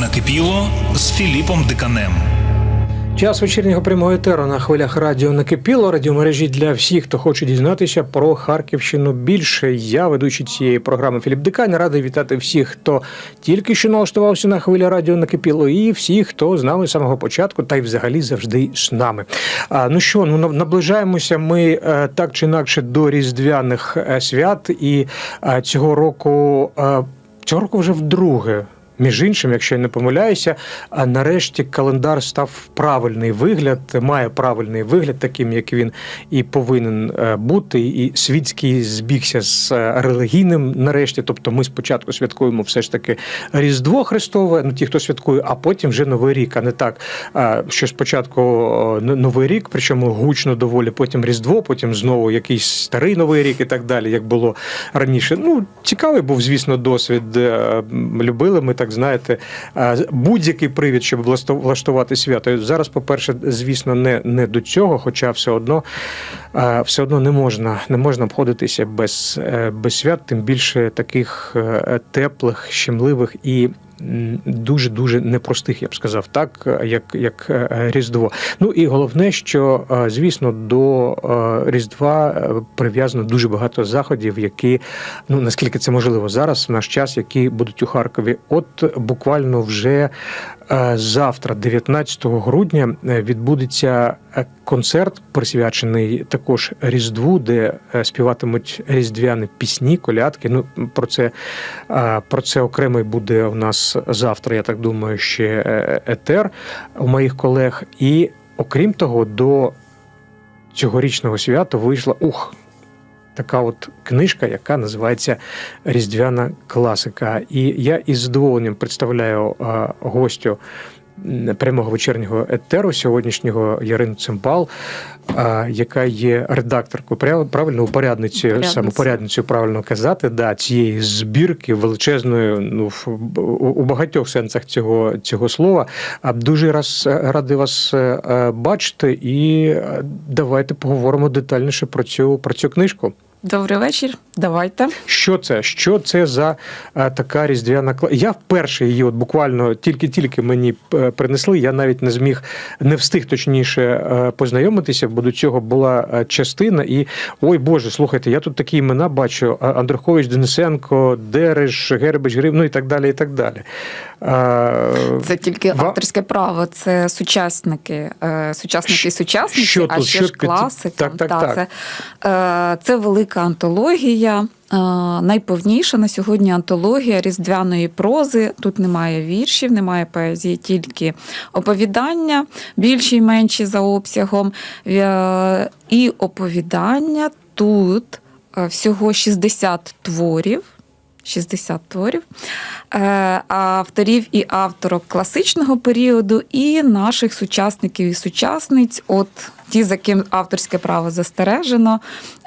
Накипіло з Філіпом Диканем. Час вечірнього прямого етеру на хвилях радіо накипіло. Радіомережі для всіх, хто хоче дізнатися про Харківщину більше. Я ведучий цієї програми Філіп Дикань. Радий вітати всіх, хто тільки що налаштувався на хвилі радіо накипіло, і всіх, хто з нами з самого початку, та й взагалі завжди з нами. А, ну що, ну наближаємося ми е, так чи інакше до різдвяних е, свят, і е, цього року цього року вже вдруге. Між іншим, якщо я не помиляюся, нарешті календар став правильний вигляд, має правильний вигляд, таким як він і повинен е, бути. І світський збігся з е, релігійним нарешті. Тобто, ми спочатку святкуємо все ж таки Різдво Христове, ну ті, хто святкує, а потім вже Новий рік, а не так, е, що спочатку Новий рік, причому гучно доволі, потім Різдво, потім знову якийсь старий Новий рік і так далі, як було раніше. Ну, цікавий був, звісно, досвід. Любили ми, так знаєте, е, будь-який привід, щоб влаштувати свято. Зараз, по-перше, звісно, не, не до цього, хоча все одно, все одно не можна, не можна обходитися без, е, без свят, тим більше таких е, теплих, щемливих і. Дуже дуже непростих, я б сказав, так як, як е, Різдво. Ну і головне, що е, звісно до е, Різдва прив'язано дуже багато заходів, які ну наскільки це можливо зараз, в наш час, які будуть у Харкові. От буквально вже завтра, 19 грудня, е, відбудеться е, концерт, присвячений також Різдву, де е, співатимуть різдвяні пісні, колядки. Ну про це е, про це окремий буде у нас завтра. Я так думаю, ще е, етер у моїх колег. І окрім того, до цьогорічного свята вийшла ух. Така от книжка, яка називається Різдвяна класика. І я із задоволенням представляю е, гостю прямого вечірнього етеру сьогоднішнього Ярину Цимбал, е, яка є редакторкою правильно упорядницею, упорядницею правильно казати, да, цієї збірки величезної, ну в- у, багатьох сенсах цього, цього слова. А дуже раз е, радий вас бачити, і давайте поговоримо детальніше про цю про цю книжку. Добрий вечір. Давайте. Що це? Що це за е, така різдвяна кла... Я вперше її, от буквально тільки-тільки мені е, принесли. Я навіть не зміг, не встиг точніше е, познайомитися, бо до цього була е, частина. І ой Боже, слухайте, я тут такі імена бачу: Андрухович, Денисенко, Дереш, Гербич, Грив, ну і так далі. і так далі. Е, Це тільки Ва- авторське право, це сучасники, е, сучасники, сучасниці, що а тут? ще Що ж класика. так, так, Та, так. Це, е, це велика антологія. е, Найповніша на сьогодні антологія різдвяної прози. Тут немає віршів, немає поезії, тільки оповідання, більші й менші за обсягом. Е, І оповідання тут е, всього 60 творів. 60 творів е, авторів і авторок класичного періоду, і наших сучасників і сучасниць. От ті, за ким авторське право застережено: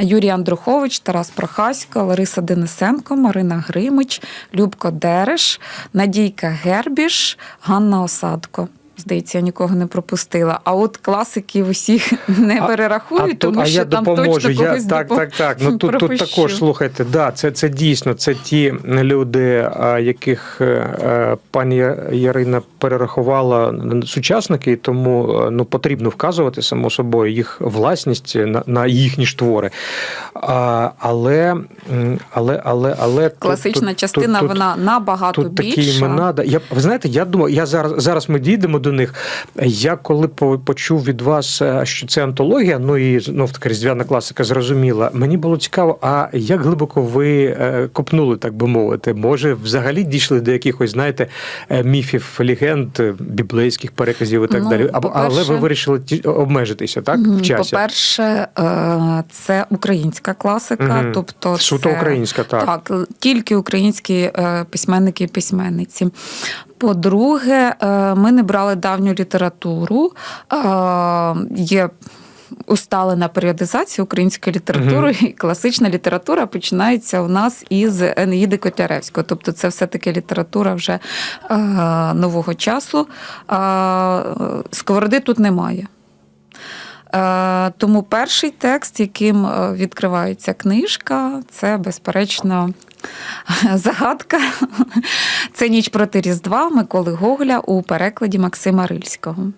Юрій Андрухович, Тарас Прохасько, Лариса Денисенко, Марина Гримич, Любко Дереш, Надійка Гербіш, Ганна Осадко. Здається, я нікого не пропустила. А от класиків усіх не А- перерахую, тут- тому що я там допоможу. точно я, так, так, так. Ну тут, тут також слухайте, да, це, це дійсно це ті люди, яких е, е, пані Ярина перерахувала сучасники, тому е, ну потрібно вказувати само собою їх власність на, на їхні ж твори. А, але, але, але, але Класична тут- частина, тут- вона набагато Тут більша. такі імена. Я ви знаєте, я думаю, я зараз зараз ми дійдемо до них. Я коли по- почув від вас, е, що це антологія, ну і знов таки різдвяна класика зрозуміла. Мені було цікаво, а як глибоко ви е, копнули, так би мовити? Може, взагалі дійшли до якихось, знаєте, е, міфів, легенд, біблейських переказів і так Ну, далі. Або але ви вирішили обмежитися, так? В часі? По-перше, е, це українська класика, Мгм. тобто Суто це, українська, так. так, тільки українські письменники і письменниці. По-друге, е, ми не брали давню літературу. Е, Є усталена періодизація української літератури, і класична література починається у нас із Енеїди Котляревського. Тобто це все-таки література вже е, нового часу. Е, Сковороди тут немає. Е, Тому перший текст, яким відкривається книжка, це безперечно Загадка. Це ніч проти Різдва Миколи Гоголя у перекладі Максима Рильського.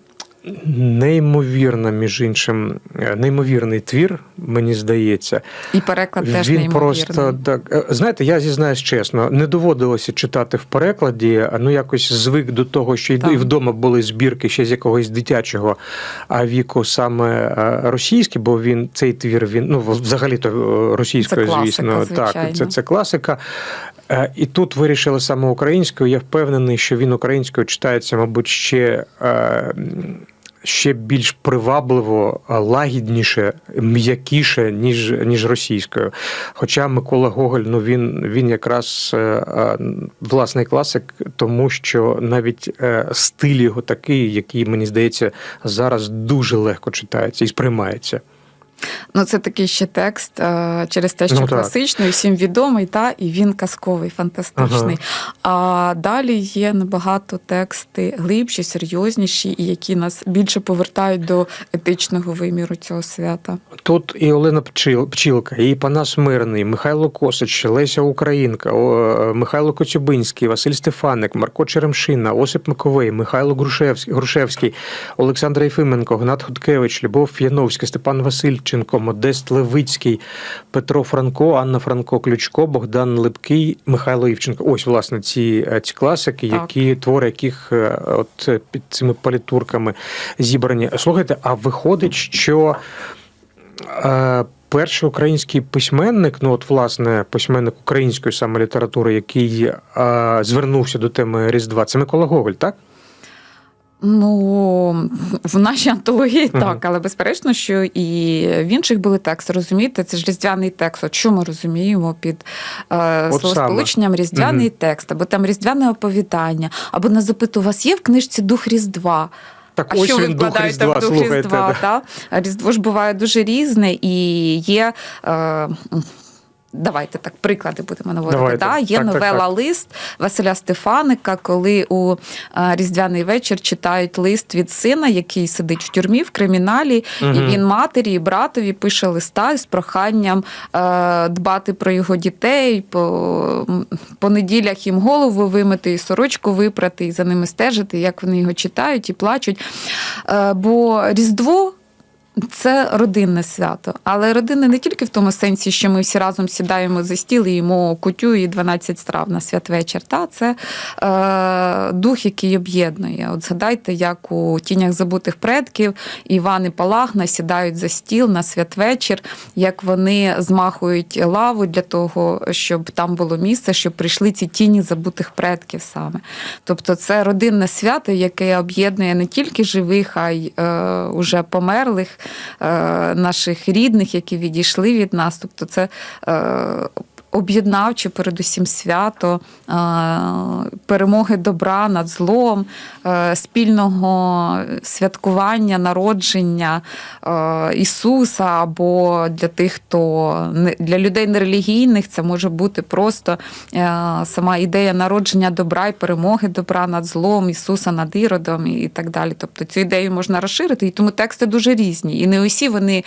Неймовірно, між іншим, е, неймовірний твір, мені здається. І переклад теж Він неймовірний. просто так. е, Знаєте, я зізнаюсь чесно, не доводилося читати в перекладі, ну якось звик до того, що Так. і вдома були збірки ще з якогось дитячого а, віку, саме е, російські, бо він цей твір він ну взагалі-то російською, Це класика, звісно, так це, це класика. І тут вирішили саме українською. Я впевнений, що він українською читається, мабуть, ще. Ще більш привабливо, лагідніше, м'якіше, ніж, ніж російською. Хоча Микола Гоголь, ну він, він якраз е, е, власний класик, тому що навіть е, стиль його такий, який, мені здається, зараз дуже легко читається і сприймається. Ну, це такий ще текст е, через те, що Ну, класичний, всім відомий, та, і він казковий, фантастичний. А далі є набагато тексти глибші, серйозніші, і які нас більше повертають до етичного виміру цього свята. Тут і Олена Пчіл, Пчілка, і Панас Мирний, Михайло Косич, Леся Українка, Михайло Коцюбинський, Василь Стефаник, Марко Черемшина, Осип Маковей, Михайло Грушевський, Грушевський Олександр Єфименко, Гнат Хуткевич, Любов Яновська, Степан Васильченко, Модест Левицький, Петро Франко, Анна Франко Ключко, Богдан Липкий, Михайло Івченко. Ось, власне, ці, е, ці класики, Так. які твори яких е, от е, під цими палітурками зібрані. Слухайте, а виходить, що. Е, Перший український письменник, ну от власне письменник української саме літератури, який е, звернувся до теми Різдва, це Микола Гоголь, так? Ну, в нашій антології Мгм. так, але безперечно, що і в інших були тексти. Розумієте, це ж різдвяний текст. От що ми розуміємо під е, словосполученням різдвяний текст, або там різдвяне оповідання, або на запиту у вас є в книжці дух Різдва. Так А ось що ви вкладаєте Різдва, в дух слухайте. Різдва? да. Різдво ж буває дуже різне і є. Е, Давайте так, приклади будемо наводити. Давайте. Да? Є Так, так, новела так. лист Василя Стефаника, коли у е, Різдвяний вечір читають лист від сина, який сидить в тюрмі в криміналі, і він матері і братові пише листа з проханням е, дбати про його дітей, по, по неділях їм голову вимити, і сорочку випрати, і за ними стежити, як вони його читають і плачуть. Е, бо Різдво. Це родинне свято, але родинне не тільки в тому сенсі, що ми всі разом сідаємо за стіл і їмо кутю і 12 страв на святвечір. Та це е, дух, який об'єднує. От згадайте, як у тінях забутих предків Іван і Палагна сідають за стіл на святвечір, як вони змахують лаву для того, щоб там було місце, щоб прийшли ці тіні забутих предків саме. Тобто, це родинне свято, яке об'єднує не тільки живих, а й е, уже померлих наших рідних, які відійшли від нас. Тобто, це е, об'єднавче, передусім свято е, перемоги добра над злом, е, спільного святкування, народження е, Ісуса, або для тих, хто для людей нерелігійних, це може бути просто сама ідея народження добра і перемоги добра над злом, Ісуса над Іродом і так далі. Тобто цю ідею можна розширити, і тому тексти дуже різні. І не усі вони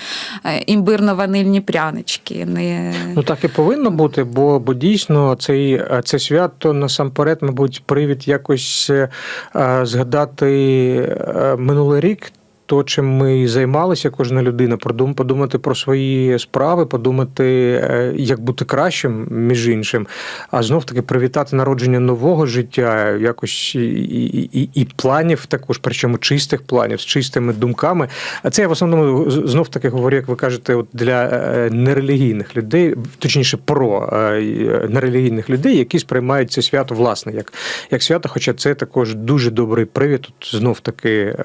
імбирно-ванильні прянички. Не... Ну так і повинно бути, бо, бо дійсно цей, це свято насамперед, мабуть, привід якось е, е, згадати е, минулий рік. То, чим ми займалися, кожна людина, подумати про свої справи, подумати, е, як бути кращим, між іншим, а знов таки привітати народження нового життя, якось і, і, і, і планів, також причому чистих планів, з чистими думками. А це я в основному знов таки говорю, як ви кажете, от для е, нерелігійних людей, точніше, про е, нерелігійних людей, які сприймають це свято власне як, як свято. Хоча це також дуже добрий привід, от знов таки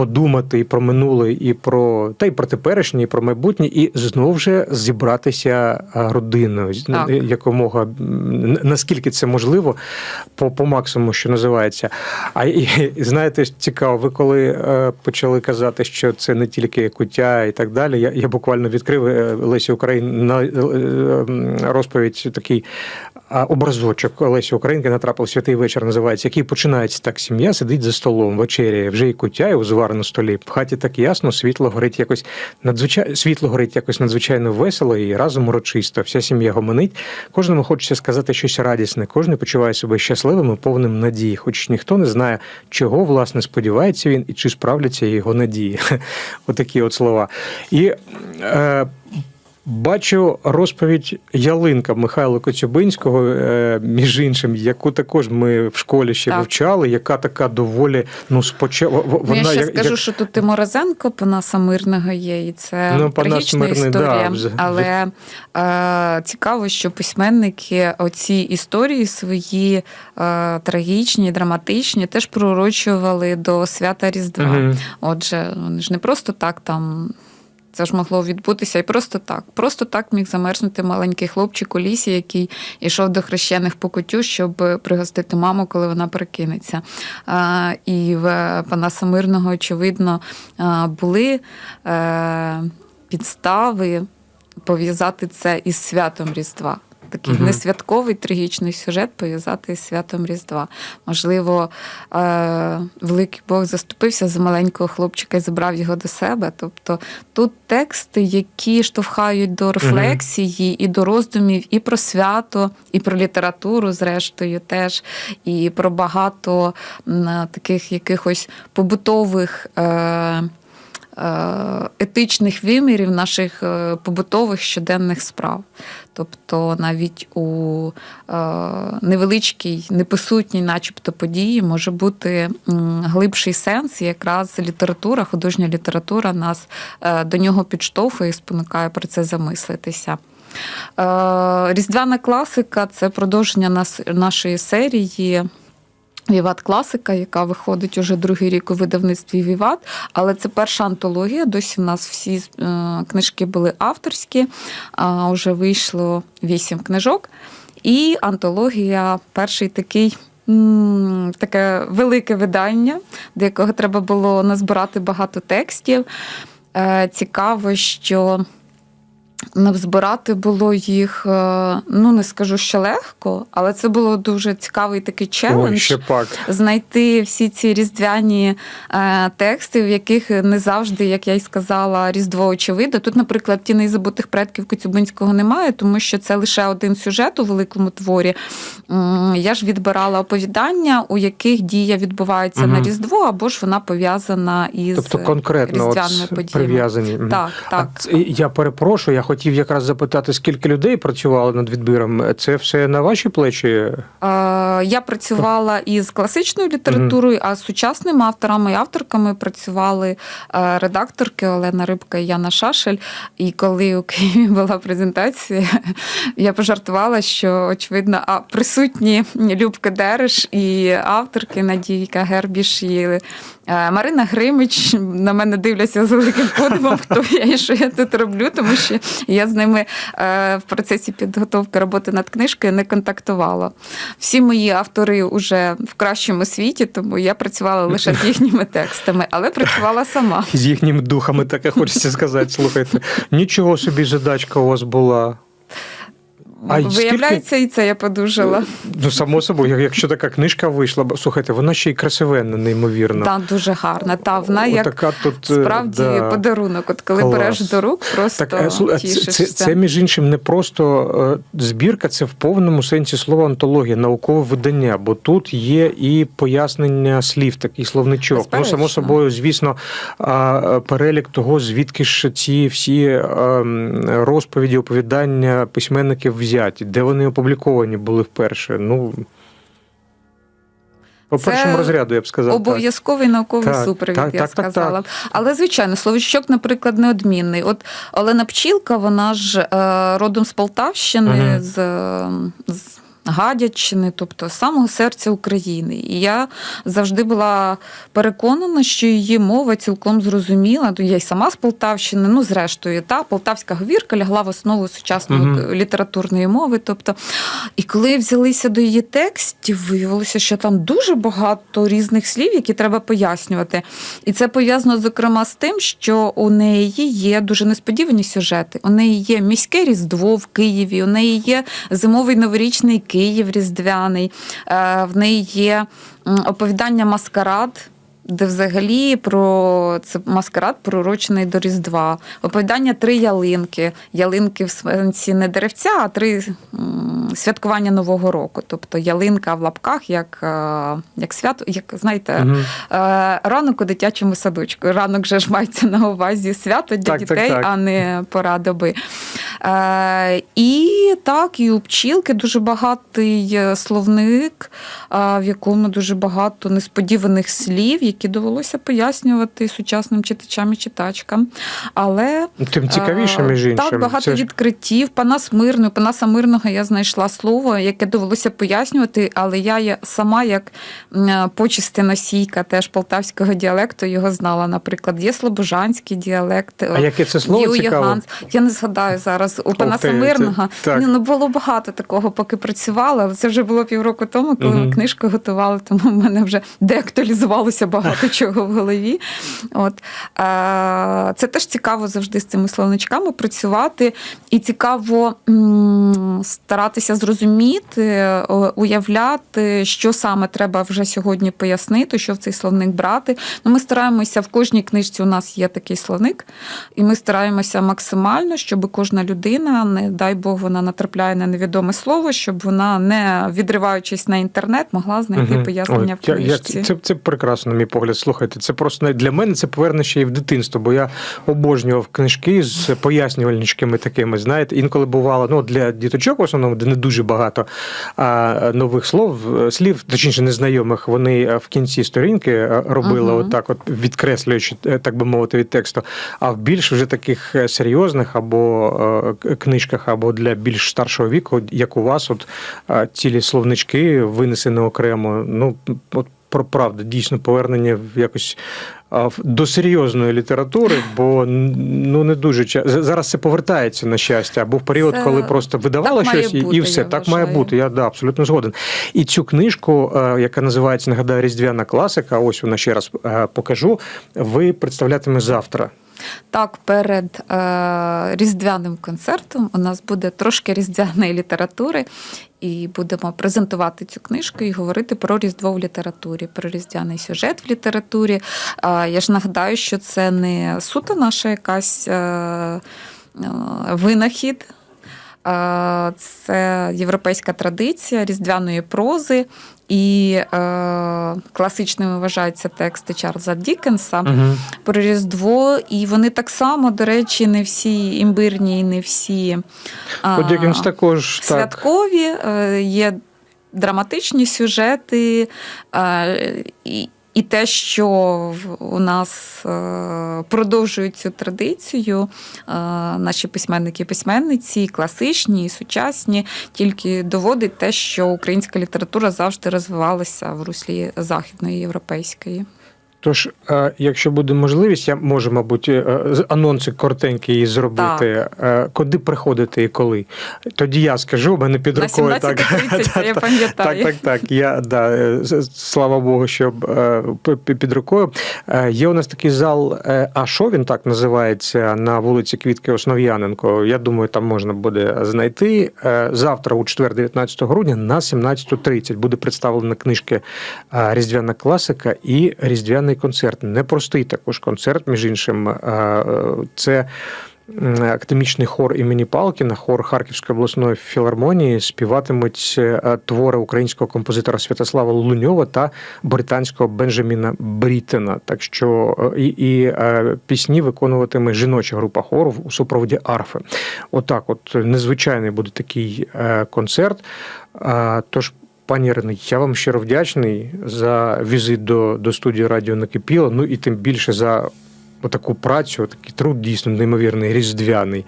подумати і про минуле, і про та й про теперішнє, і про майбутнє, і знову ж зібратися е, родиною, Так. якомога наскільки це можливо, по, по максимуму, що називається. А і, знаєте, цікаво, ви коли е, почали казати, що це не тільки куття і так далі. Я, я буквально відкрив е, Лесі Україн на е, розповідь такий образочок Олесі Українки натрапив святий вечір, називається, який починається так: сім'я сидить за столом, вечеряє, вже і кутя, і узвар на столі. В хаті так ясно, світло горить якось надзвичайно світло горить якось надзвичайно весело і разом урочисто. Вся сім'я гомонить. Кожному хочеться сказати щось радісне, кожен почуває себе щасливим і повним надії, хоч ніхто не знає, чого власне сподівається він і чи справляться його надії. Отакі от слова. І е, Бачу розповідь Ялинка Михайла Коцюбинського, е, між іншим, яку також ми в школі ще Так. вивчали, яка така доволі ну спочатку Ну, вона я ще як- скажу, як- що тут і Морозенко Панаса Мирного є, і це Ну, трагічна Мирний, історія. вз- Але е, цікаво, що письменники оці історії свої е, трагічні, драматичні, теж пророчували до свята Різдва. Мгм. Отже, вони ж не просто так там. Це ж могло відбутися і просто так. Просто так міг замерзнути маленький хлопчик у лісі, який йшов до хрещених по кутю, щоб пригостити маму, коли вона перекинеться. І в Панаса Мирного, очевидно, були е, підстави пов'язати це із святом Різдва. Такий Мгм. несвятковий трагічний сюжет пов'язати з святом Різдва. Можливо, е, великий Бог заступився за маленького хлопчика і забрав його до себе. Тобто тут тексти, які штовхають до рефлексії і до роздумів і про свято, і про літературу, зрештою, теж, і про багато таких якихось побутових. Е, Етичних вимірів наших е, побутових щоденних справ. Тобто навіть у е, невеличкій, непосутній, начебто, події може бути глибший сенс, і якраз література, художня література нас е, до нього підштовхує і спонукає про це замислитися. Е, Різдвяна класика це продовження нашої серії. Віват класика, яка виходить уже другий рік у видавництві Віват, але це перша антологія. Досі в нас всі е, книжки були авторські, а вже вийшло вісім книжок. І антологія перший такий. Таке велике видання, до якого треба було назбирати багато текстів. Е, Цікаво, що Назбирати було їх, е, ну не скажу, що легко, але це було дуже цікавий такий челендж. ще пак. Знайти всі ці різдвяні е, тексти, в яких не завжди, як я й сказала, різдво очевидно. Тут, наприклад, тіни забутих предків Коцюбинського немає, тому що це лише один сюжет у великому творі. Я ж відбирала оповідання, у яких дія відбувається Мгм. на Різдво, або ж вона пов'язана із Тобто конкретно різдвяними подіями. прив'язані. Так, так. А я перепрошую, я хотів якраз запитати, скільки людей працювало над відбіром. Це все на ваші плечі? Е, Я працювала із класичною літературою, а з сучасними авторами і авторками працювали е, редакторки Олена Рибка і Яна Шашель. І коли у Києві була презентація, я пожартувала, що очевидно, а присутні Любка Дереш і авторки Надійка Гербіш і е, Марина Гримич на мене дивляться з великим подивом, хто я і що я тут роблю, тому що я з ними е, в процесі підготовки роботи над книжкою не контактувала. Всі мої автори вже в кращому світі, тому я працювала лише з їхніми текстами, але працювала сама. З їхніми духами, таке хочеться сказати. Слухайте, нічого собі задачка у вас була. А й скільки- Виявляється, і це я подужала. Ну, само собою, якщо така книжка вийшла, слухайте, вона ще й красивенна, неймовірно. Та дуже гарна. Та вона як Отака тут, е, справді да. подарунок. От коли Клас. береш до рук, просто Так, е, це, тішишся. це, це, між іншим, не просто е, збірка, це в повному сенсі слова антологія, наукове видання, бо тут є і пояснення слів, такий словничок. Ну, само собою, звісно, е, перелік того, звідки ж ці всі е, розповіді, оповідання письменників взяті, де вони опубліковані були вперше. Ну, по Це першому розряду, я б сказав. так. Обов'язковий науковий Так, супровід, так, я так, так, сказала. б. Але, звичайно, словічок, наприклад, неодмінний. От Олена Пчілка, вона ж е, родом з Полтавщини, угу. з, з Гадяччини, тобто самого серця України. І я завжди була переконана, що її мова цілком зрозуміла. Ну, Я й сама з Полтавщини, ну, зрештою, та полтавська говірка лягла в основу сучасної Мгм. літературної мови. Тобто, і коли взялися до її текстів, виявилося, що там дуже багато різних слів, які треба пояснювати. І це пов'язано, зокрема, з тим, що у неї є дуже несподівані сюжети. У неї є міське різдво в Києві, у неї є зимовий новорічний Київ Різдвяний. Е, В неї є оповідання Маскарад. Де взагалі про це маскарад пророчений до Різдва. Оповідання три ялинки. Ялинки в сенсі не деревця, а три святкування Нового року. Тобто ялинка в лапках, як, е, як свято, як знаєте. Е, Ранок у дитячому садочку. Ранок же ж мається на увазі свято для Так, так, дітей, так. а не пора доби. Е, І так, і у пчілки дуже багатий е, словник, е, в якому дуже багато несподіваних слів, які довелося пояснювати сучасним читачам і читачкам. Але Тим цікавіше, між іншим. Так, багато Це відкриттів. Панас Мирного, Панаса Мирного я знайшла слово, яке довелося пояснювати, але я сама, як м, почисти носійка теж полтавського діалекту, його знала. Наприклад, є слобожанський діалект. А яке це слово цікаво? Я не згадаю зараз. У Панаса Мирного так. Ні, ну було багато такого, поки працювала, але це вже було півроку тому, коли ми книжку готували, тому в мене вже деактуалізувалося багато чого в голові. От. Е, Це теж цікаво завжди з цими словничками працювати, і цікаво м, старатися зрозуміти, е, уявляти, що саме треба вже сьогодні пояснити, що в цей словник брати. Ну, Ми стараємося в кожній книжці. У нас є такий словник, і ми стараємося максимально, щоб кожна людина, не дай Бог, вона натрапляє на невідоме слово, щоб вона, не відриваючись на інтернет, могла знайти Мгм. пояснення Ой, в я- я- книжці. це, це прекрасно, на мій погляд. Слухайте, це просто не- для мене це поверне ще й в дитинство, бо я обожнював книжки з пояснювальничками такими. Знаєте, інколи бувало ну для діточок, в основному, де не дуже багато а, нових слов, е, слів, точніше незнайомих, вони е, в кінці сторінки е, робили Мгм. отак, от відкреслюючи, так би мовити, від тексту. А в більш вже таких серйозних або книжках, або для більш старшого віку, як у вас, от цілі словнички винесені окремо. Ну от про правду, дійсно повернення в якось в- до серйозної літератури, бо ну не дуже ча- зараз це повертається на щастя. Був період, Це коли просто видавало так щось і, бути, і все так так має бути. Я да абсолютно згоден. І цю книжку, е, яка називається нагадаю Різдвяна класика. Ось вона ще раз е, покажу. Ви представлятиме завтра. Так, перед е, різдвяним концертом у нас буде трошки різдвяної літератури, і будемо презентувати цю книжку і говорити про різдво в літературі, про різдвяний сюжет в літературі. Е, я ж нагадаю, що це не суто наша якась е, е, винахід. Це європейська традиція різдвяної прози, і е, класичними вважаються тексти Чарльза Дікенса Угу. про Різдво, і вони так само, до речі, не всі імбирні, не всі а, Дікенс також святкові. Е, Є драматичні сюжети. е, І, і те, що у нас е, продовжують цю традицію, е, наші письменники і письменниці, класичні, і сучасні, тільки доводить те, що українська література завжди розвивалася в руслі західної європейської. Тож, е, якщо буде можливість, я можу, мабуть, е, анонси коротенькі її зробити. Е, Куди приходити і коли? Тоді я скажу, мене під На рукою 17.30, це я Так, пам'ятаю. так, так. Я да, е, слава Богу, що е, під рукою. Е, Є у нас такий зал, е, а що він так називається на вулиці Квітки Основ'яненко. Я думаю, там можна буде знайти. Е, Завтра, у четвер, 19 грудня, на 17.30 буде представлена книжки е, Різдвяна класика і Різдвяний концерт. Непростий також концерт, між іншим. Е, Це академічний хор імені Палкіна, хор Харківської обласної філармонії співатимуть е, твори українського композитора Святослава Луньова та британського Бенджаміна Брітена. Так що е, і, і пісні виконуватиме жіноча група хору у супроводі арфи. Отак, от незвичайний буде такий концерт. Тож. Пані Ірино, я вам щиро вдячний за візит до, до студії Радіо Накипіло, ну і тим більше за таку працю, такий труд дійсно неймовірний, різдвяний.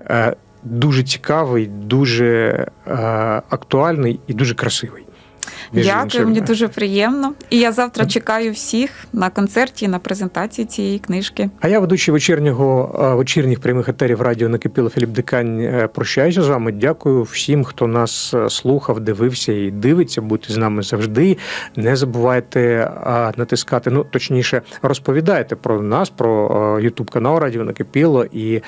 Е, Дуже цікавий, дуже е, актуальний і дуже красивий. Між Дякую, іншим. мені дуже приємно. І я завтра чекаю всіх на концерті, на презентації цієї книжки. А я ведучий вечірнього е, вечірніх прямих етерів радіо накипіло Філіп Дикань. е, Прощаюся з вами. Дякую всім, хто нас е, слухав, дивився і дивиться. Будьте з нами завжди. Не забувайте натискати. Ну точніше, розповідайте про нас, про Ютуб канал Радіо Накипіло і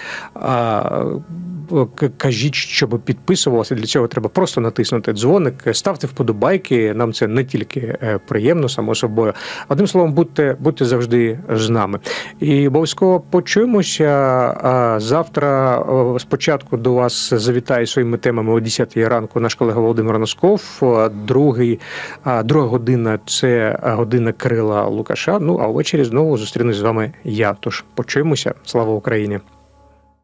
кажіть, щоб підписувалося. Для цього треба просто натиснути дзвоник, ставте вподобайки. Нам це не тільки е, приємно, само собою. Одним словом, будьте, будьте завжди з нами. І обов'язково почуємося. Завтра спочатку до вас завітає своїми темами о 10 ранку наш колега Володимир Носков. Другий, друга година це година Кирила Лукаша. Ну а ввечері знову зустрінусь з вами я. Тож почуємося. Слава Україні!